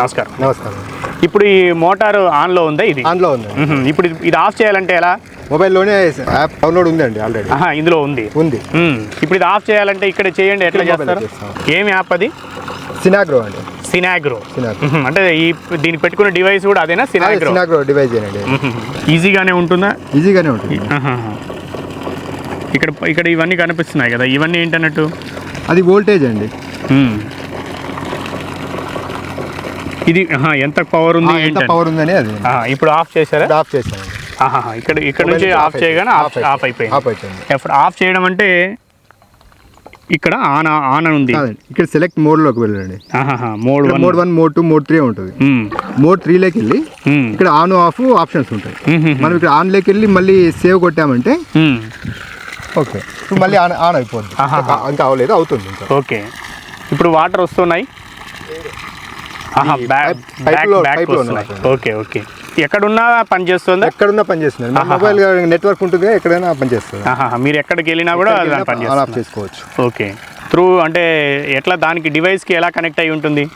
నమస్కారం. నమస్కారం. ఇప్పుడు ఈ మోటార్ ఆన్లో ఉందా ఇది? ఆన్లో మ్మ్. ఇప్పుడు ఇది- ఆఫ్ చేయాలంటే ఎలా? మొబైల్లోనే యాప్ డౌన్లోడ్ ఉందండి ఆల్రెడీ. ఆహా ఇందులో ఉంది. ఉంది. ఇప్పుడు ఇది ఆఫ్ చేయాలంటే ఇక్కడ చేయండి ఎట్లా చేస్తారు? చేస్తాం. ఏం యాప్ అది? సినాగ్రో అండి. సినాగ్రో. అంటే ఈ దీనికి పెట్టుకున్న డివైస్ కూడా అదేనా? అదే సినాగ్రో. సినాగ్రో డివైస్ అండి. ఈజీగానే ఉంటుందా? ఈజీగానే ఉంటుంది. ఇక్కడ ఇక్కడ ఇవన్నీ కనిపిస్తున్నాయి కదా. ఇవన్నీ ఏంటన్నట్టు? అది వోల్టేజ్ అండి. ఇది ఎంత పవర్ ఉంది ఎంత. పవర్ ఉందని అది. ఇప్పుడు ఆఫ్ చేశారా? ఇప్పుడు ఆఫ్ ఆహాహా, ఇక్కడ ఇక్కడ నుంచి ఆఫ్ చేయగానే ఆఫ్ అయిపోయింది. ఆఫ్ అయిపోయింది. ఆఫ్ అయిపోయింది. ఎప్పుడు ఆఫ్ చేయడం అంటే ఇక్కడ ఆన్ ఆన్ అని ఉంది. ఇక్కడ సెలెక్ట్ మోడ్లోకి వెళ్ళండి. ఆహాహా, mode one mode one mode two mode three ఉంటుంది. మోడ్ త్రీలోకి వెళ్ళి మ్మ్. ఇక్కడ ఆన్ ఆఫ్ ఆప్షన్స్ ఉంటాయి. మ్మ్. మనం ఇక్కడ ఆన్లోకి వెళ్ళి మళ్ళీ సేవ్ కొట్టామంటే. ఓకే ఇప్పుడు మళ్ళీ ఆన్ ఆన్ అయిపోద్ది. ఆహా. ఇంకా- అవ్వలేదు అవుతుంది ఓకే ఇప్పుడు వాటర్ వస్తున్నాయి. Okay okay. ఎక్కడున్నా పని చేస్తుందా? ఎక్కడున్నా పనిచేస్తుంది మన ఆహా. మొబైల్ నెట్వర్క్ ఉంటుంది ఎక్కడైనా పనిచేస్తుంది ఆహాహా, మీరు ఎక్కడికి వెళ్ళినా కూడా పని ఆఫ్ చేస్తుంది. చేసుకోవచ్చు. ఓకే. త్రూ అంటే ఎట్లా దానికి డివైస్కి ఎలా కనెక్ట్ అయి ఉంటుంది?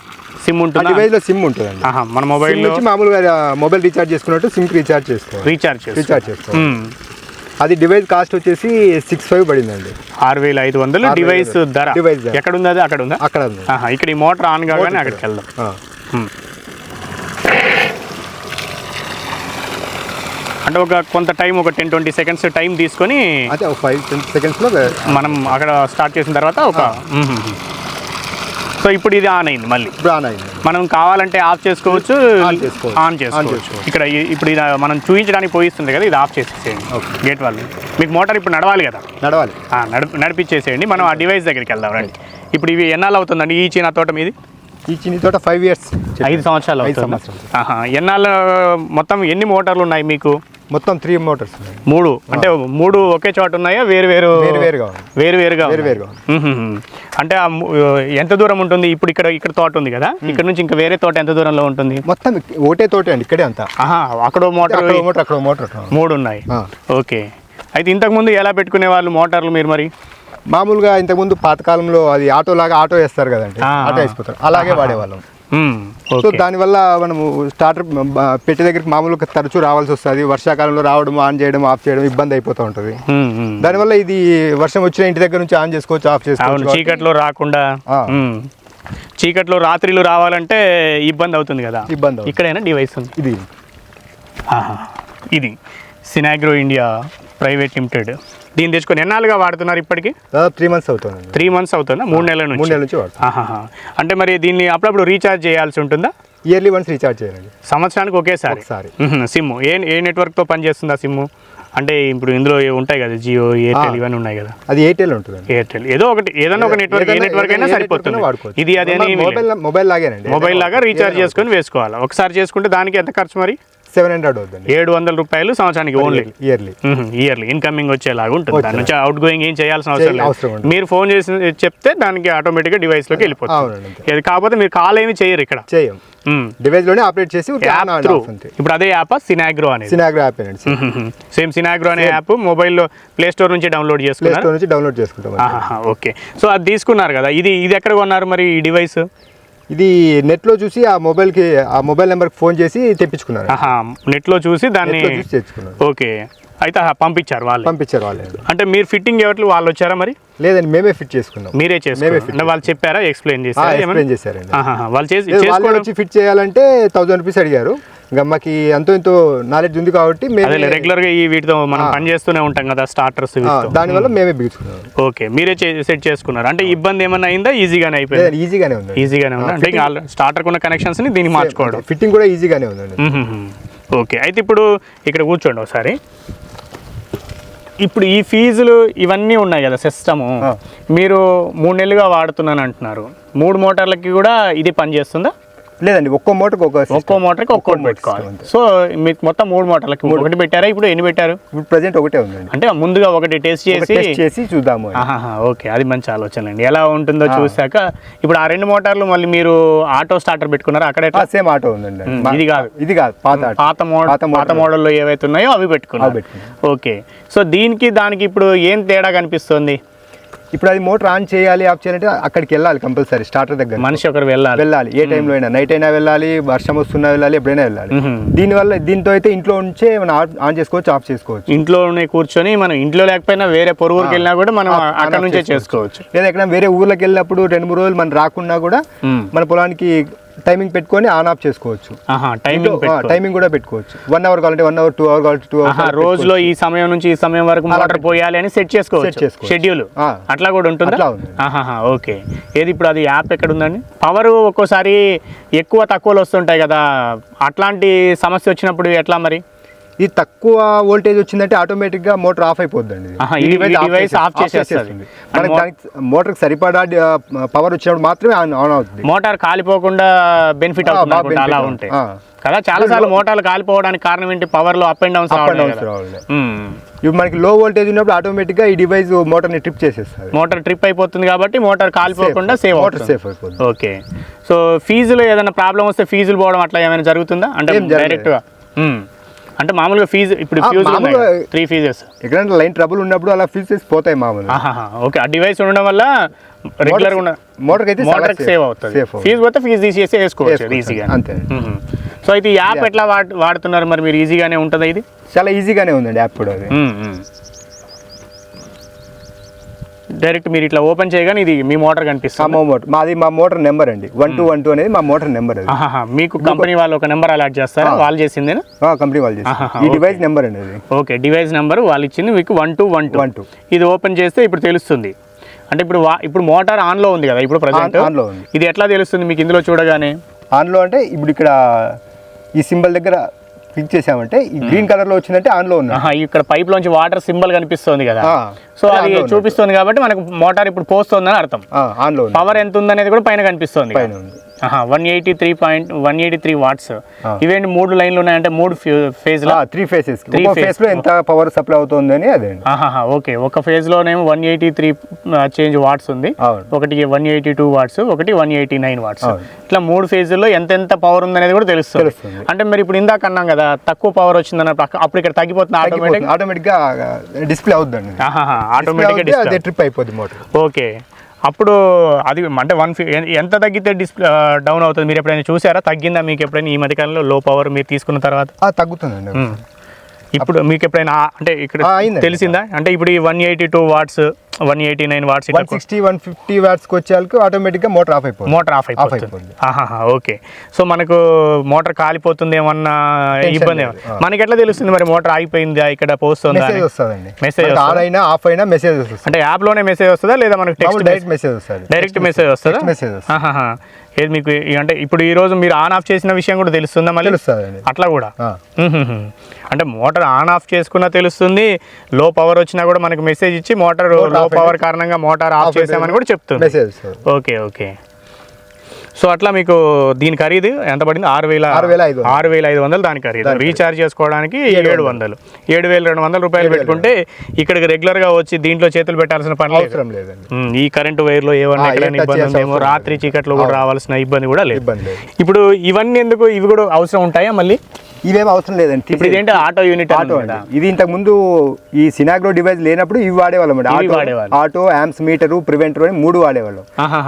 సిమ్ ఉంటుందా? డివైస్లో సిమ్ ఉంటుందండి. ఆహా, మన సిమ్ మొబైల్లో నుంచి మామూలుగా మొబైల్ రీఛార్జ్ చేసుకున్నట్టు సిమ్ రీఛార్జ్ చేసుకోవాలి. రీఛార్జ్ రీఛార్జ్ చేసుకోవాలి. అది డివైస్ కాస్ట్ వచ్చేసి సిక్స్ ఫైవ్ పడిందండి. ఆరు వేల ఐదు వందలు డివైస్. ధర. డివైస్. ఎక్కడ ఉంది అది అక్కడ ఉందా? అక్కడ ఉంది. ఇక్కడ ఈ మోటార్ ఆన్ కాగానే అక్కడికి వెళ్దాం. అంటే ఒక కొంత టైం ఒక టెన్ ట్వంటీ సెకండ్స్ టైం తీసుకొని అదే ఒక ఫైవ్ టెన్ సెకండ్స్లో మనం అక్కడ స్టార్ట్ చేసిన తర్వాత ఒక. సో ఇప్పుడు ఇది ఆన్ అయింది మళ్ళీ. ఇప్పుడు ఆన్ అయింది. మనం కావాలంటే ఆఫ్ చేసుకోవచ్చు ఆన్ చేసుకోవచ్చు. ఇక్కడ ఇప్పుడు ఇది మనం చూపించడానికి పోయిస్తుంది కదా ఇది ఆఫ్ చేసేసేయండి ఓకే. గేట్ వాళ్ళు. మీకు మోటార్ ఇప్పుడు నడవాలి కదా? నడవాలి. నడిపించేసేయండి మనం ఆ డివైస్ దగ్గరికి వెళ్దాం రండి. ఇప్పుడు ఇవి ఎన్నాళ్ళు అవుతుందండి ఈ చిన్న తోట మీది? ఈ చిన్ని తోట ఫైవ్ ఇయర్స్ ఐదు సంవత్సరాలు ఐదు సంవత్సరాలు. ఎన్నాళ్ళు మొత్తం ఎన్ని మోటార్లు ఉన్నాయి మీకు? మొత్తం త్రీ మోటార్స్ మూడు? అంటే మూడు ఒకే చోట ఉన్నాయా? వేరు వేరు వేరు వేరుగా వేరు వేరుగా వేరు. వేరుగా. అంటే ఎంత దూరం ఉంటుంది? ఇప్పుడు ఇక్కడ ఇక్కడ తోట ఉంది కదా? ఇక్కడ నుంచి ఇంకా వేరే తోట ఎంత దూరంలో ఉంటుంది? మొత్తం ఒకటే తోటే అండి ఇక్కడే అంతా. అక్కడ మోటార్ మోటార్ అక్కడ మోటార్. మూడు ఉన్నాయి. ఓకే. అయితే ఇంతకుముందు ఎలా పెట్టుకునే వాళ్ళు మోటార్లు మీరు మరి? మామూలుగా ఇంతకుముందు పాతకాలంలో అది ఆటో లాగా ఆటో వేస్తారు కదండి. ఆటో. వేసిపోతారు అలాగే వాడేవాళ్ళం. సో దానివల్ల మనము స్టార్టర్ పెట్టి దగ్గరికి మామూలుగా తరచూ రావాల్సి వస్తుంది. వర్షాకాలంలో రావడం ఆన్ చేయడం ఆఫ్ చేయడం ఇబ్బంది అయిపోతూ ఉంటుంది. దానివల్ల ఇది వర్షం వచ్చిన ఇంటి దగ్గర నుంచి ఆన్ చేసుకోవచ్చు ఆఫ్ చేసుకోవచ్చు చీకట్లో రాకుండా. చీకట్లో రాత్రిలు రావాలంటే ఇబ్బంది అవుతుంది కదా. ఇబ్బంది. ఇక్కడైనా డివైస్ ఉంది? ఇది. ఇది. సినాగ్రో ఇండియా ప్రైవేట్ లిమిటెడ్ దీన్ని తెచ్చుకొని ఎన్నాళ్ళుగా వాడుతున్నారు ఇప్పటికి? త్రీ మంత్స్ అవుతుంది త్రీ మంత్స్ అవుతుందా? మూడు నెలల నుంచి? మూడు నెలల నుంచి. అంటే మరి దీన్ని అప్పుడప్పుడు రీఛార్జ్ చేయాల్సి ఉంటుందా? ఇయర్లీ వన్స్ రీఛార్జ్ చేయాలండి. సంవత్సరానికి ఒకేసారి. సిమ్ ఏ ఏ నెట్వర్క్తో పనిచేస్తుందా సిమ్? అంటే ఇప్పుడు ఇందులో ఉంటాయి కదా జియో ఎయిర్టెల్. ఇవన్నీ ఉన్నాయి కదా. అది ఎయిర్టెల్ ఉంటుందండి. ఎయిర్టైల్. ఏదో ఒకటి ఏదైనా ఒక నెట్వర్క్ ఏ నెట్వర్క్ అయినా సరిపోతుంది. ఇది అదే మొబైల్ మొబైల్ లాగేనండి. మొబైల్ లాగా రీఛార్జ్ చేసుకొని వేసుకోవాలి. ఒకసారి చేసుకుంటే దానికి ఎంత ఖర్చు మరి? సెవెన్ హండ్రెడ్ అవుతుంది ఏడు వందల రూపాయలు సంవత్సరానికి ఓన్లీ ఇయర్లీ ఇయర్లీ ఇన్కమింగ్ వచ్చేలాగా ఉంటుంది. దాని నుంచి అవుట్ గోయింగ్ ఏం చేయాల్సిన అవసరం లేదు. మీరు ఫోన్ చేసి చెప్తే దానికి ఆటోమేటిక్గా డివైస్లోకి వెళ్ళిపోతుంది. అవునండి అంతే. ఇది కాకపోతే మీరు కాల్ ఏమి చేయరు ఇక్కడ. చేయం డివైస్లోనే ఆపరేట్ చేసి ఇప్పుడు అదే యాప్ సినాగ్రో అనేది. సినాగ్రో యాప్ అండి సేమ్ సినాగ్రో అనే యాప్ మొబైల్లో ప్లే స్టోర్ నుంచి డౌన్లోడ్ స్టోర్ నుంచి డౌన్లోడ్ చేసుకుంటాం ఓకే. సో అది తీసుకున్నారు కదా. ఇది ఇది ఎక్కడ కొన్నారు మరి ఈ డివైస్ ఇది నెట్లో చూసి ఆ మొబైల్కి ఆ మొబైల్ నెంబర్కి ఫోన్ చేసి తెప్పించుకున్నారు. ఆహా నెట్లో చూసి దాన్ని నెట్లో చూసి తెచ్చుకున్నారు. ఓకే. అయితే పంపించారు వాళ్ళు. పంపించారు వాళ్ళే. అంటే మీరు ఫిట్టింగ్ ఎవరు వాళ్ళు వచ్చారా మరి? లేదండి మేమే ఫిట్ చేసుకున్నాం. మీరే అంటే వాళ్ళు చెప్పారా ఎక్స్ప్లెయిన్ చేశారా? ఎక్స్ప్లెయిన్ చేశారండి. ఆహాహా, వాళ్ళు చేసి వాళ్ళే వచ్చి ఫిట్ చేయాలంటే థౌసండ్ రూపీస్ అడిగారు. ఇంకా మాకు ఎంతో ఎంతో నాలెడ్జ్ ఉంది కాబట్టి మేము రెగ్యులర్గా ఈ వీటితో మనం. పని చేస్తూనే ఉంటాం కదా స్టార్టర్స్ దానివల్ల మేమే బిగించుకున్నాం ఓకే మీరే సెట్ చేసుకున్నారు. అంటే ఇబ్బంది ఏమన్నా అయిందా? ఈజీగానే అయిపోయింది? ఈజీగానే ఉంది. ఈజీగానే ఉందా? అంటే స్టార్టర్ ఉన్న కనెక్షన్స్ని దీన్ని మార్చుకోవడం. ఫిట్టింగ్ కూడా ఈజీగానే ఉందండి మ్మ్. ఓకే అయితే ఇప్పుడు ఇక్కడ కూర్చోండి ఒకసారి. ఇప్పుడు ఈ ఫీజులు ఇవన్నీ ఉన్నాయి కదా సిస్టము. మీరు మూడు నెలలుగా వాడుతున్నాను అంటున్నారు. మూడు మోటార్లకి కూడా ఇది పనిచేస్తుందా లేదండి ఒక్కో మోటార్కి ఒక ఒక్కో మోటార్కి ఒక్కోటి పెట్టుకోవాలి. సో మీకు మొత్తం మూడు మోటార్లకి ఒకటి పెట్టారా? ఇప్పుడు ఎన్ని పెట్టారు? ఇప్పుడు ప్రజెంట్ ఒకటే ఉందండి. అంటే ముందుగా ఒకటి టెస్ట్ చేసి టెస్ట్ చేసి చూద్దాము ఓకే అది మంచి ఆలోచన అండి. ఎలా ఉంటుందో చూసాక ఇప్పుడు ఆ రెండు మోటార్లు మళ్ళీ మీరు ఆటో స్టార్టర్ పెట్టుకున్నారా? అక్కడ సేమ్ ఆటో ఉందండి. ఇది కాదు. ఇది కాదు పాత. పాత మోడల్ పాత పాత మోడల్. మోడల్లో ఏవైతే ఉన్నాయో అవి పెట్టుకున్నారు. ఓకే. సో దీనికి దానికి ఇప్పుడు ఏం తేడా కనిపిస్తుంది? ఇప్పుడు అది మోటార్ ఆన్ చేయాలి ఆఫ్ చేయాలంటే అక్కడికి వెళ్ళాలి కంపల్సరీ స్టార్టర్ దగ్గర మనిషి ఒకరు వెళ్ళాలి. వెళ్ళాలి. ఏ టైంలో అయినా నైట్ అయినా వెళ్ళాలి వర్షం వస్తున్నా వెళ్ళాలి ఎప్పుడైనా వెళ్ళాలి. దీనివల్ల దీంతో అయితే ఇంట్లో ఉంచే మనం ఆన్- చేసుకోవచ్చు ఆఫ్ చేసుకోవచ్చు. ఇంట్లోనే కూర్చొని మనం ఇంట్లో లేకపోయినా వేరే పొరుగురికి వెళ్ళినా కూడా మనం అక్కడ నుంచే చేసుకోవచ్చు. లేదా ఎక్కడ వేరే ఊర్లోకి వెళ్ళినప్పుడు రెండు మూడు రోజులు మనం రాకున్నా కూడా. మన పొలానికి టైమింగ్ పెట్టుకొని ఆన్ ఆఫ్ చేసుకోవచ్చు. టైమింగ్ టైమింగ్ కూడా పెట్టుకోవచ్చు. వన్ అవర్ కావాలంటే వన్ అవర్ టూ అవర్ కావాలంటే టూ అవర్ రోజులో ఈ సమయం నుంచి ఈ సమయం వరకు మోటార్ పోయాలి అని సెట్ చేసుకోవచ్చు. షెడ్యూల్. అట్లా కూడా ఉంటుందా? ఓకే. ఏది ఇప్పుడు అది యాప్ ఎక్కడ ఉందండి? పవర్ ఒక్కోసారి ఎక్కువ తక్కువలు వస్తుంటాయి కదా. అట్లాంటి సమస్య వచ్చినప్పుడు ఎట్లా మరి? ఇది తక్కువ వోల్టేజ్ వచ్చిందంటే ఆటోమేటిక్గా మోటార్ ఆఫ్ అయిపోద్దండి. ఈ ఈ. మనకి దానికి మోటార్ సరిపడా పవర్ వచ్చినప్పుడు మాత్రమే ఆన్ అవుతుంది. మోటార్ కాలిపోకుండా బెనిఫిట్ అవుతుంది అలా ఉంటాయి. కదా చాలా సార్లు మోటార్లు కాలిపోవడానికి కారణం ఏంటి? పవర్లో up and downs up and downs రావాలి ఇవి మనకి లో వోల్టేజ్ ఉన్నప్పుడు ఆటోమేటిక్గా ఈ డివైస్ మోటార్ని ట్రిప్ చేసేస్తుంది. మోటార్ ట్రిప్ అయిపోతుంది కాబట్టి మోటార్ కాలిపోకుండా సేవ్ మోటార్ సేఫ్ అయిపోతుంది. ఓకే. సో ఫీజులో ఏదైనా ప్రాబ్లం వస్తే ఫీజులు పోవడం అట్లా ఏమైనా జరుగుతుందా? అంటే ఏం జరగలేదు. అంటే మామూలుగా ఫీజు ఇప్పుడు మామూలుగా- త్రీ ఫీజెస్ ఎక్కడంటే లైన్ ట్రబుల్ ఉన్నప్పుడు అలా ఫిల్ చేసి పోతాయి మామూలు ఓకే. ఆ డివైస్ ఉండడం వల్ల రెగ్యులర్ ఉన్న మోటార్ అయితే మోటార్. సేవ్ అవుతుంది. ఫీజు పోతే ఫీజు తీసేసి వేసుకోవచ్చు. ఈజీగా అంతే. సో అయితే ఈ యాప్ ఎట్లా వాడు వాడుతున్నారు మరి మీరు? ఈజీగానే ఉంటుందా ఇది? చాలా ఈజీగానే ఉందండి యాప్ కూడా అది. డైరెక్ట్ మీరు ఇట్లా ఓపెన్ చేయగానే ఇది మీ మోటార్ కనిపిస్తుంది. మా మోటార్. మాది మా మోటార్ నెంబర్ అండి. వన్ టూ వన్ టూ అనేది మా మోటార్ నెంబర్ అది. మీకు కంపెనీ వాళ్ళు ఒక నెంబర్ అలాట్ చేస్తారా? వాళ్ళు చేసిందేనా? కంపెనీ వాళ్ళు ఈ. డివైస్ నెంబర్ అండి అది. ఓకే డివైస్ నెంబర్ వాళ్ళు ఇచ్చింది మీకు one two one two. One two. ఇది ఓపెన్ చేస్తే ఇప్పుడు తెలుస్తుంది. అంటే ఇప్పుడు ఇప్పుడు మోటార్ ఆన్లో ఉంది కదా ఇప్పుడు ప్రజెంట్. ఆన్లో ఉంది. ఇది ఎట్లా తెలుస్తుంది మీకు ఇందులో చూడగానే? ఆన్లో అంటే ఇప్పుడు ఇక్కడ ఈ సింబల్ దగ్గర క్లిక్ చేసామంటే ఈ గ్రీన్ కలర్లో వచ్చిందంటే ఆన్లో ఆహా, ఇక్కడ పైప్ లోంచి వాటర్ సింబల్ కనిపిస్తుంది కదా. సో అది ఉంది. చూపిస్తుంది కాబట్టి మనకు మోటార్ ఇప్పుడు పోస్తుందని అర్థం. ఆన్లో ఉంది. పవర్ ఎంత ఉందనేది కూడా పైన కనిపిస్తుంది పైన ఉంది. One eighty three point one eighty three watts. ఇవేంటి మూడు లైన్లు ఉన్నాయంటే మూడు ఫేజ్లో త్రీ ఒక phase. ఫేస్లో ఎంత పవర్ సప్లై అవుతుంది అని అదే ఓకే. ఒక phase లోనేమో one eighty three change watts ఉంది. ఒకటి వన్ ఎయిటీ టూ వాట్స్ ఒకటి వన్ ఎయిటీ నైన్ వాట్స్. ఇట్లా మూడు ఫేజుల్లో ఎంతెంత పవర్ ఉందనేది కూడా తెలుస్తుంది. అంటే మరి ఇప్పుడు ఇందాక అన్నాం కదా తక్కువ పవర్ వచ్చిందన్న అప్పుడు ఇక్కడ తగ్గిపోతుంది ఆటోమేటిక్ ఆటోమేటిక్గా డిస్ప్లే అవుతుందండి ఆటోమేటిక్ ట్రిప్ అయిపోద్ది మోటార్ ఓకే. అప్పుడు అది అంటే వన్ ఎంత తగ్గితే డిస్ప్లే డౌన్ అవుతుంది మీరు ఎప్పుడైనా చూసారా తగ్గిందా మీకు ఎప్పుడైనా ఈ మధ్యకాలంలో లో పవర్ మీరు తీసుకున్న తర్వాత తగ్గుతుందండి. ఇప్పుడు మీకు ఎప్పుడైనా అంటే ఇక్కడ. తెలిసిందా అంటే ఇప్పుడు ఈ one eighty two watts one eighty nine watts one sixty one fifty వాట్స్కి వచ్చేసరికి ఆటోమేటిక్గా మోటార్ ఆఫ్ అయిపోతుంది. మోటార్ ఆఫ్ అయిపోతుంది. ఓకే సో మనకు మోటార్ కాలిపోతుంది ఏమన్నా? ఇబ్బంది? మనకి ఎట్లా తెలుస్తుంది మరి మోటార్ ఆగిపోయిందా ఇక్కడ పోస్తుందా మెసేజ్? వస్తుందండి. మనకి ఆన్ అయినా ఆఫ్ అయినా మెసేజ్ వస్తుంది. అంటే యాప్లోనే మెసేజ్ వస్తుందా లేదా మనకు టెక్స్ట్ డైరెక్ట్ మెసేజ్ వస్తుంది. డైరెక్ట్ మెసేజ్ వస్తుందా? మెసేజ్. ఏది మీకు అంటే ఇప్పుడు ఈ రోజు మీరు ఆన్ ఆఫ్ చేసిన విషయం కూడా తెలుస్తుందా మళ్ళీ? అట్లా కూడా. అంటే మోటార్ ఆన్ ఆఫ్ చేసుకున్నా తెలుస్తుంది లో పవర్ వచ్చినా కూడా మనకు మెసేజ్ ఇచ్చి మోటార్ లో పవర్. కారణంగా మోటార్ ఆఫ్ చేసామని కూడా చెప్తుంది ఓకే ఓకే. సో అట్లా మీకు దీని ఖరీదు ఎంత పడింది? ఆరు వేల ఆరు వేల ఐదు వందలు. దాని ఖరీదు. రీఛార్జ్ చేసుకోవడానికి ఏడు వందలు. ఏడు వేల రెండు వందల రూపాయలు పెట్టుకుంటే ఇక్కడికి రెగ్యులర్గా వచ్చి దీంట్లో చేతులు పెట్టాల్సిన పని లేదు. అవసరం లేదండి. ఈ కరెంటు వైర్లో ఏమన్నా ఎక్కడైనా ఇబ్బంది ఉందేమో రాత్రి. చీకట్లో కూడా. రావాల్సిన ఇబ్బంది కూడా లేదు. ఇప్పుడు ఇవన్నీ ఎందుకు ఇవి కూడా అవసరం ఉంటాయా మళ్ళీ? ఇవేం అవసరం లేదండి. ఇప్పుడు ఇదేంటి ఆటో యూనిట్ ఆటో అండి. ఇది ఇంతకు ముందు ఈ సినాగ్రో డివైస్ లేనప్పుడు ఇవి వాడేవాళ్ళం అండి. Auto. Auto amps meter preventer అని మూడు వాడేవాళ్ళం.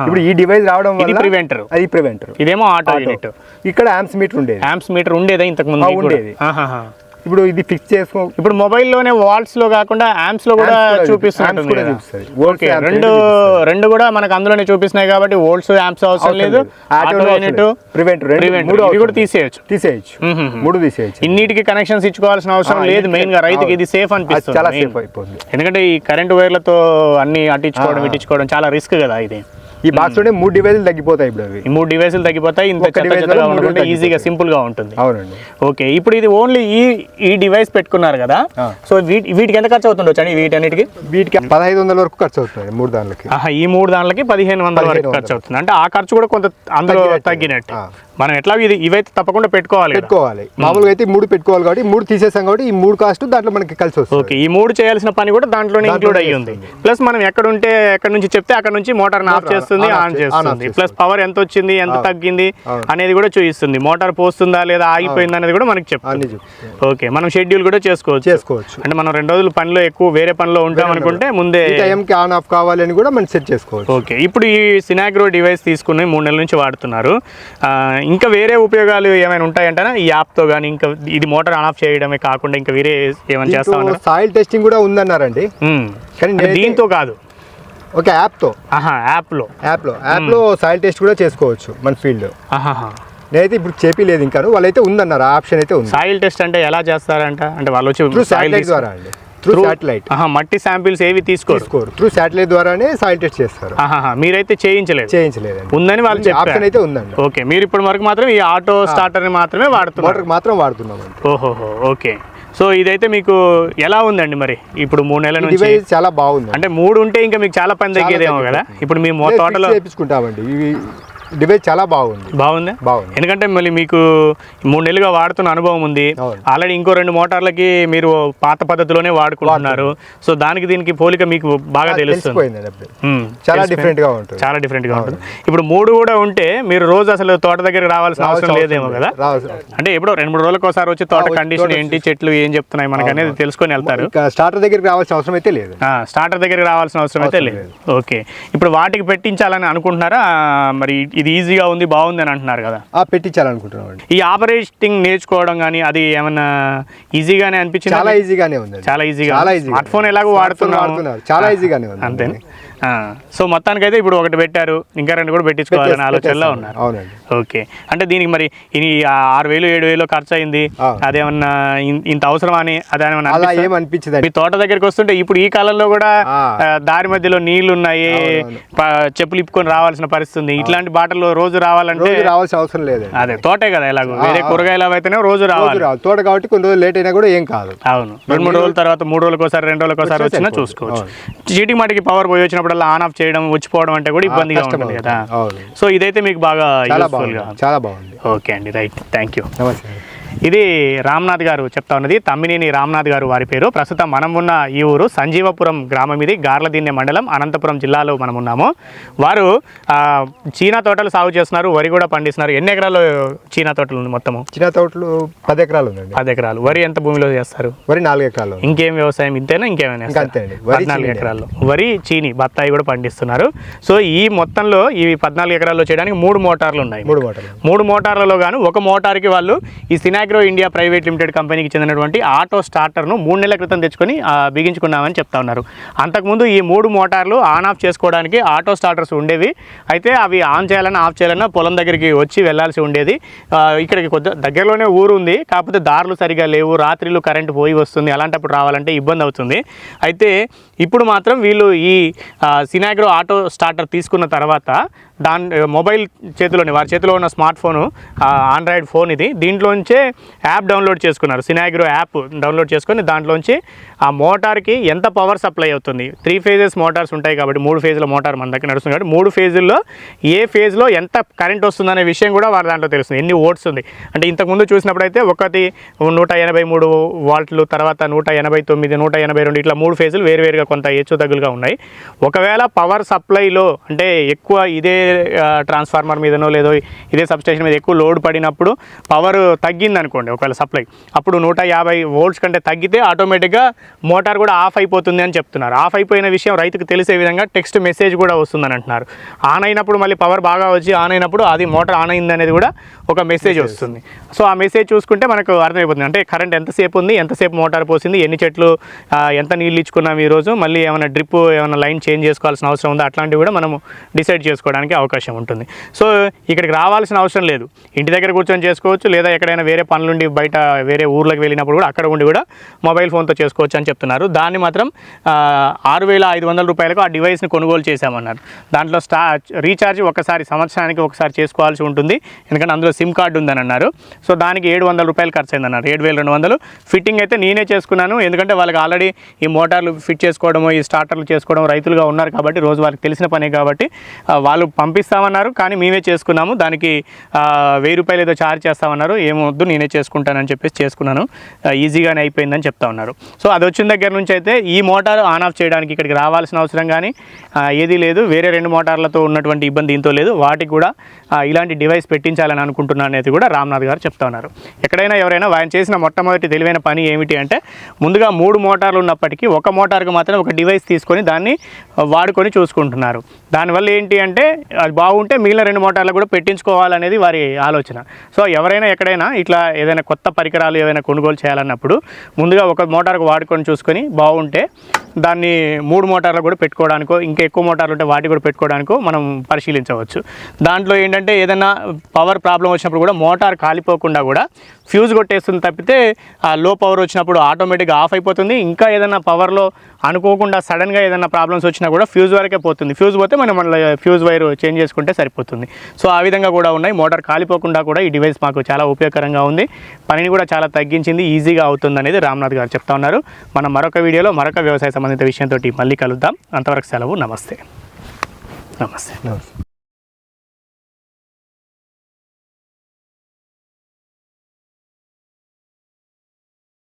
ఇప్పుడు ఈ డివైస్ రావడం వల్ల ప్రివెంటర్. అది ప్రివెంటర్. ఇదేమో ఆటో యూనిట్. ఇక్కడ యాంప్స్ మీటర్ ఉండేది. యాంప్స్ మీటర్ ఉండేదా ఇంతకు ముందు? ఉండేది. ఇప్పుడు ఇది ఫిక్స్ చేసుకో ఇప్పుడు మొబైల్లోనే వాల్స్లో కాకుండా యాంప్స్లో కూడా. చూపిస్తుంది. ఓకే రెండు రెండు కూడా మనకు అందులోనే చూపిస్తున్నాయి కాబట్టి వోల్ట్స్ యాంప్స్ అవసరం లేదు ఆటో యూనిట్ ప్రివెంట్ ఇవి కూడా. తీసేయచ్చు తీసేయచ్చు. మూడు తీసేయచ్చు ఇన్నిటికి కనెక్షన్స్ ఇచ్చుకోవాల్సిన అవసరం లేదు మెయిన్గా రైతుకి. ఇది సేఫ్ అనిపిస్తుంది చాలా main. సేఫ్ అయిపోతుంది ఎందుకంటే ఈ కరెంట్ వైర్లతో అన్ని అట్టించుకోవడం. ఇట్టించుకోవడం చాలా రిస్క్ కదా ఇది ఈ బాక్స్లోనే మూడు డివైజులు తగ్గిపోతాయి ఇప్పుడు అవి. మూడు డివైసులు తగ్గిపోతాయి ఇంత చెత్త ఈజీగా. సింపుల్గా ఉంటుంది. అవునండి. ఓకే ఇప్పుడు ఇది ఓన్లీ ఈ ఈ డివైస్ పెట్టుకున్నారు కదా. సో వీటి వీటికి ఎంత ఖర్చు అవుతుండొచ్చు అండి వీటన్నిటికి? వీటికి పదహైదు వందల వరకు ఖర్చు అవుతుంది మూడు దానికి ఈ మూడు దాంట్లకి పదిహేను వందల వరకు ఖర్చు అవుతుంది. అంటే ఆ ఖర్చు కూడా కొంత అందులో తగ్గినట్టే. మనం ఎట్లా ఇది ఇవైతే తప్పకుండా పెట్టుకోవాలి పెట్టుకోవాలి. మామూలుగా అయితే మూడు పెట్టుకోవాలి కాబట్టి మూడు తీసేసాం కాబట్టి ఈ మూడు కాస్ట్ దాంట్లో మనకి కలిసి వస్తుంది. ఓకే ఈ మూడు చేయాల్సిన పని కూడా దాంట్లోనే ఇంక్లూడ్ అయ్యి ఉంది. ప్లస్ మనం ఎక్కడ ఉంటే ఎక్కడ నుంచి చెప్తే అక్కడ నుంచి మోటార్ ఆఫ్ చేస్తుంది ఆన్ చేస్తుంది. ప్లస్ పవర్ ఎంత వచ్చింది ఎంత తగ్గింది. అనేది కూడా చూపిస్తుంది మోటార్ పోస్తుందా లేదా ఆగిపోయిందా అనేది కూడా మనకి చెప్తుంది. ఓకే మనం షెడ్యూల్ కూడా చేసుకోవచ్చు. చేసుకోవచ్చు. అంటే మనం రెండు రోజులు పనిలో ఎక్కువ వేరే పనిలో ఉంటాం అనుకుంటే ముందే టైంకి ఆన్ ఆఫ్ కావాలని కూడా మనం సెట్ చేసుకోవచ్చు. ఓకే ఇప్పుడు ఈ సినాగ్రో డివైస్ తీసుకుని మూడు నెలల నుంచి వాడుతున్నారు. ఇంకా వేరే ఉపయోగాలు ఏమైనా ఉంటాయంటారా ఈ యాప్తో కానీ ఇంకా ఇది మోటార్ ఆన్ ఆఫ్ చేయడమే కాకుండా ఇంకా వేరే ఏమైనా చేస్తా ఉన్నారా సాయిల్ టెస్టింగ్ కూడా ఉందన్నారండి. కానీ దీంతో కాదు. ఓకే యాప్తో. యాప్లో. యాప్లో. యాప్లో సాయిల్ టెస్ట్ కూడా చేసుకోవచ్చు మన ఫీల్డ్ నేనైతే ఇప్పుడు చేపిలేదు ఇంకా. వాళ్ళైతే ఉందన్నారు. ఆప్షన్ అయితే ఉంది. సాయిల్ టెస్ట్ అంటే ఎలా చేస్తారంట? అంటే వాళ్ళు వచ్చి తీసు- ద్వారా అండి. త్రూ ఆహా మట్టి శాంపిల్స్ ఏవి తీసుకోరు? త్రూ శాటిలైట్ ద్వారానే సాయిల్ టెస్ట్ చేస్తారు. మీరైతే చేయించలేదు? చేయించలేదండి. ఉందని వాళ్ళు ఆప్షన్ అయితే ఉందండి. ఓకే మీరు ఇప్పటి వరకు మాత్రం ఈ ఆటో స్టార్టర్ని మాత్రమే వాడుతున్నారు. మాత్రం వాడుతున్నాం ఓహోహో ఓకే. సో ఇదైతే మీకు ఎలా ఉందండి మరి? ఇప్పుడు మూడు నెలల నుంచి చాలా బాగుంది అంటే మూడు ఉంటే ఇంకా మీకు చాలా పని తగ్గేదేమో కదా? ఇప్పుడు మీ మొ- తోటలో చేపించుకుంటామండి ఇవి డివైస్ చాలా బాగుంది. బాగుందా? బాగుంది. ఎందుకంటే మళ్ళీ మీకు మూడు నెలలుగా వాడుతున్న అనుభవం ఉంది. ఆల్రెడీ ఇంకో రెండు మోటార్లకి మీరు పాత పద్ధతిలోనే వాడుకుంటున్నారు. సో దానికి దీనికి పోలిక మీకు బాగా తెలుస్తుంది. చాలా. డిఫరెంట్గా ఉంటుంది. చాలా డిఫరెంట్గా ఉంటుంది. ఇప్పుడు మూడు కూడా ఉంటే మీరు రోజు అసలు తోట దగ్గరికి రావాల్సిన అవసరం లేదేమో కదా? అంటే ఎప్పుడో రెండు మూడు రోజులకు ఒకసారి వచ్చి తోట కండిషన్ ఏంటి చెట్లు ఏం చెప్తున్నాయి మనకు అనేది తెలుసుకొని వెళ్తారు. స్టార్టర్ దగ్గరికి రావాల్సిన అవసరం అయితే లేదు. స్టార్టర్ దగ్గరికి రావాల్సిన అవసరం అయితే లేదు. ఓకే. ఇప్పుడు వాటికి పెట్టించాలని అనుకుంటున్నారా? మరి ఇది ఈజీగా ఉంది బాగుంది అని అంటున్నారు కదా. ఆ పెట్టించాలనుకుంటున్నాం ఈ ఆపరేటింగ్ నేర్చుకోవడం కానీ అది ఏమన్నా ఈజీగానే అనిపించింది చాలా ఈజీగానే ఉందండి. చాలా ఈజీగా. చాలా ఈజీగా. స్మార్ట్ ఫోన్ ఎలాగో వాడుతున్నారు. చాలా ఈజీగానే ఉంది అంతే సో మొత్తానికైతే ఇప్పుడు ఒకటి పెట్టారు. ఇంకా రెండు కూడా పెట్టించుకోవాలని ఆలోచనలో. ఉన్నారు. ఓకే. అంటే దీనికి మరి ఇది ఆరు వేలు ఏడు వేలు ఖర్చు అయింది. అదేమన్నా ఇంత అవసరమా అని అదేమన్నా అలా? ఏం మీ తోట దగ్గరికి వస్తుంటే ఇప్పుడు ఈ కాలంలో కూడా దారి మధ్యలో నీళ్ళు ఉన్నాయి చెప్పులు ఇప్పుకొని రావాల్సిన పరిస్థితి ఉంది ఇట్లాంటి బాటల్లో రోజు రావాలంటే రావాల్సిన అవసరం లేదండి. అదే తోటే కదా ఎలాగో. వేరే. కూరగాయలు అయితేనే రోజు రావాలి. తోట కాబట్టి కొన్ని రోజులు లేట్ అయినా కూడా ఏం కాదు. అవును. రెండు మూడు రోజుల తర్వాత మూడు రోజులకు ఒకసారి రెండు రోజులకు ఒకసారి వచ్చినా. చూసుకోవచ్చు. చీటికి మాటికి పవర్ పోయి వచ్చినప్పుడల్లా ఆన్ ఆఫ్ చేయడం వచ్చిపోవడం అంటే కూడా ఇబ్బందిగా ఉంటుంది. కదా. సో ఇదైతే మీకు బాగా చాలా బాగుంది. ఓకే అండి. రైట్. థ్యాంక్ యూ నమస్తే. ఇది రామ్నాథ్ గారు చెప్తా ఉన్నది. తమ్మినేని రామ్నాథ్ గారు వారి పేరు. ప్రస్తుతం మనం ఉన్న ఈ ఊరు సంజీవపురం గ్రామం ఇది. గార్లదిన్నె మండలం అనంతపురం జిల్లాలో మనం ఉన్నాము. వారు ఆ, చీనా తోటలు సాగు చేస్తున్నారు వరి కూడా పండిస్తున్నారు. ఎన్ని ఎకరాలు చీనా తోటలు ఉంది మొత్తము? చిన్న తోటలు పది ఎకరాలు ఉందండి. పది ఎకరాలు. వరి ఎంత భూమిలో చేస్తారు? వరి నాలుగు ఎకరాలు. ఇంకేం వ్యవసాయం? ఇంతేనా? ఇంకేమైనా పద్నాలుగు చీని. ఎకరాల్లో వరి చీని బత్తాయి కూడా పండిస్తున్నారు. సో ఈ మొత్తంలో ఈ పద్నాలుగు ఎకరాల్లో చేయడానికి మూడు మోటార్లు ఉన్నాయి. మూడు మోటార్లు. మూడు మోటార్లలో గాను ఒక మోటార్కి వాళ్ళు ఈ సినాగ్రో ఇండియా ప్రైవేట్ లిమిటెడ్ కంపెనీకి చెందినటువంటి ఆటో స్టార్టర్ను మూడు నెలల క్రితం తెచ్చుకొని బిగించుకున్నామని చెప్తా ఉన్నారు. అంతకుముందు ఈ మూడు మోటార్లు ఆన్ ఆఫ్ చేసుకోవడానికి ఆటో స్టార్టర్స్ ఉండేవి. అయితే అవి ఆన్ చేయాలన్నా ఆఫ్ చేయాలన్నా పొలం దగ్గరికి వచ్చి వెళ్ళాల్సి ఉండేది. ఇక్కడికి కొద్ది దగ్గరలోనే ఊరు ఉంది కాకపోతే దారులు సరిగా లేవు. రాత్రిలు కరెంటు పోయి వస్తుంది. అలాంటప్పుడు రావాలంటే ఇబ్బంది అవుతుంది. అయితే ఇప్పుడు మాత్రం వీళ్ళు ఈ సినాగ్రో ఆటో స్టార్టర్ తీసుకున్న తర్వాత దాని మొబైల్ చేతిలోని వారి చేతిలో ఉన్న స్మార్ట్ ఫోను ఆండ్రాయిడ్ ఫోన్ ఇది. దీంట్లోంచే యాప్ డౌన్లోడ్ చేసుకున్నారు. సినాగ్రో యాప్ డౌన్లోడ్ చేసుకొని దాంట్లోంచి ఆ మోటార్కి ఎంత పవర్ సప్లై అవుతుంది? త్రీ ఫేజెస్ మోటార్స్ ఉంటాయి కాబట్టి మూడు ఫేజ్ల మోటార్ మన దగ్గర నడుస్తుంది కాబట్టి మూడు ఫేజుల్లో ఏ ఫేజ్లో ఎంత కరెంట్ వస్తుందనే విషయం కూడా వారి దాంట్లో తెలుస్తుంది. ఎన్ని ఓట్స్ ఉంది? అంటే ఇంతకుముందు చూసినప్పుడైతే ఒకటి నూట ఎనభై మూడు వాల్ట్లు తర్వాత నూట ఎనభై తొమ్మిది నూట ఎనభై రెండు ఇట్లా మూడు ఫేజులు వేరువేరుగా కొంత హెచ్చు తగ్గులుగా ఉన్నాయి. ఒకవేళ పవర్ సప్లైలో అంటే ఎక్కువ ఇదే ట్రాన్స్ఫార్మర్ మీదనో లేదో ఇదే సబ్స్టేషన్ మీద ఎక్కువ లోడ్ పడినప్పుడు పవర్ తగ్గింది అనుకోండి ఒకవేళ సప్లై అప్పుడు నూట యాభై వోల్ట్స్ కంటే తగ్గితే ఆటోమేటిక్గా మోటార్ కూడా ఆఫ్ అయిపోతుంది అని చెప్తున్నారు. ఆఫ్ అయిపోయిన విషయం రైతుకు తెలిసే విధంగా టెక్స్ట్ మెసేజ్ కూడా వస్తుందని అంటున్నారు. ఆన్ అయినప్పుడు మళ్ళీ పవర్ బాగా వచ్చి ఆన్ అయినప్పుడు అది మోటార్ ఆన్ అయింది అనేది కూడా ఒక మెసేజ్ వస్తుంది. సో ఆ మెసేజ్ చూసుకుంటే మనకు అర్థమైపోతుంది. అంటే కరెంట్ ఎంతసేపు ఉంది ఎంతసేపు మోటార్ పోసింది ఎన్ని చెట్లు ఎంత నీళ్ళు ఇచ్చుకున్నాం ఈరోజు మళ్ళీ ఏమైనా డ్రిప్ ఏమైనా లైన్ చేంజ్ చేసుకోవాల్సిన అవసరం ఉందా? అట్లాంటివి కూడా మనము డిసైడ్ చేసుకోవడానికి అవకాశం ఉంటుంది. సో ఇక్కడికి రావాల్సిన అవసరం లేదు. ఇంటి దగ్గర కూర్చొని చేసుకోవచ్చు లేదా ఎక్కడైనా వేరే పనులుండి బయట వేరే ఊర్లకు వెళ్ళినప్పుడు కూడా అక్కడ ఉండి కూడా మొబైల్ ఫోన్తో చేసుకోవచ్చు అని చెప్తున్నారు. దాన్ని మాత్రం ఆరు వేల ఐదు వందల రూపాయలకు ఆ డివైస్ని కొనుగోలు చేశామన్నారు. దాంట్లో స్టా రీఛార్జ్ ఒకసారి సంవత్సరానికి ఒకసారి చేసుకోవాల్సి ఉంటుంది. ఎందుకంటే అందులో సిమ్ కార్డు ఉందని అన్నారు. సో దానికి ఏడు వందల రూపాయలు ఖర్చు అయిందన్నారు ఏడు వేల రెండు వందలు. ఫిట్టింగ్ అయితే నేనే చేసుకున్నాను. ఎందుకంటే వాళ్ళకి ఆల్రెడీ ఈ మోటార్లు ఫిట్ చేసుకోవడము ఈ స్టార్టర్లు చేసుకోవడం రైతులుగా ఉన్నారు కాబట్టి రోజు వాళ్ళకి తెలిసిన పనే కాబట్టి వాళ్ళు పంపిస్తామన్నారు. కానీ మేమే చేసుకున్నాము. దానికి వెయ్యి రూపాయలు ఏదో ఛార్జ్ చేస్తామన్నారు. ఏమొద్దు నేనే చేసుకుంటానని చెప్పేసి చేసుకున్నాను. ఈజీగానే అయిపోయిందని చెప్తా ఉన్నారు. సో అది వచ్చిన దగ్గర నుంచి అయితే ఈ మోటార్ ఆన్ ఆఫ్ చేయడానికి ఇక్కడికి రావాల్సిన అవసరం కానీ ఏదీ లేదు. వేరే రెండు మోటార్లతో ఉన్నటువంటి ఇబ్బంది దీంతో లేదు. వాటికి కూడా ఇలాంటి డివైస్ పెట్టించాలని అనుకుంటున్నాను. అనేది కూడా రామ్నాథ్ గారు చెప్తా ఉన్నారు. ఎక్కడైనా ఎవరైనా ఆయన చేసిన మొట్టమొదటి తెలివైన పని ఏమిటి అంటే ముందుగా మూడు మోటార్లు ఉన్నప్పటికీ ఒక మోటార్కి మాత్రం ఒక డివైస్ తీసుకొని దాన్ని వాడుకొని చూసుకుంటున్నారు. దానివల్ల ఏంటి అంటే అది బాగుంటే మిగిలిన రెండు మోటార్లు కూడా పెట్టించుకోవాలనేది వారి ఆలోచన. సో ఎవరైనా ఎక్కడైనా ఇట్లా ఏదైనా కొత్త పరికరాలు ఏదైనా కొనుగోలు చేయాలన్నప్పుడు ముందుగా ఒక మోటార్కు వాడుకొని చూసుకొని బాగుంటే దాన్ని మూడు మోటార్లు కూడా పెట్టుకోవడానికో ఇంకా ఎక్కువ మోటార్లు ఉంటే వాటి కూడా పెట్టుకోవడానికో మనం పరిశీలించవచ్చు. దాంట్లో ఏంటంటే ఏదైనా పవర్ ప్రాబ్లం వచ్చినప్పుడు కూడా మోటార్ కాలిపోకుండా కూడా ఫ్యూజ్ కొట్టేస్తుంది తప్పితే ఆ లో పవర్ వచ్చినప్పుడు ఆటోమేటిక్గా ఆఫ్ అయిపోతుంది. ఇంకా ఏదైనా పవర్లో అనుకోకుండా సడన్గా ఏదైనా ప్రాబ్లమ్స్ వచ్చినా కూడా ఫ్యూజ్ వరకే పోతుంది. ఫ్యూజ్ పోతే మనం మళ్ళీ ఫ్యూజ్ వైర్ చేంజ్ చేసుకుంటే సరిపోతుంది. సో ఆ విధంగా కూడా ఉన్నాయి. మోటార్ కాలిపోకుండా కూడా ఈ డివైస్ మాకు చాలా ఉపయోగకరంగా ఉంది. పనిని కూడా చాలా తగ్గించింది. ఈజీగా అవుతుంది అనేది రామ్నాథ్ గారు చెప్తా ఉన్నారు. మనం మరొక వీడియోలో మరొక వ్యవసాయ సంబంధిత విషయంతో మళ్ళీ కలుద్దాం. అంతవరకు సెలవు. నమస్తే. నమస్తే. నమస్తే.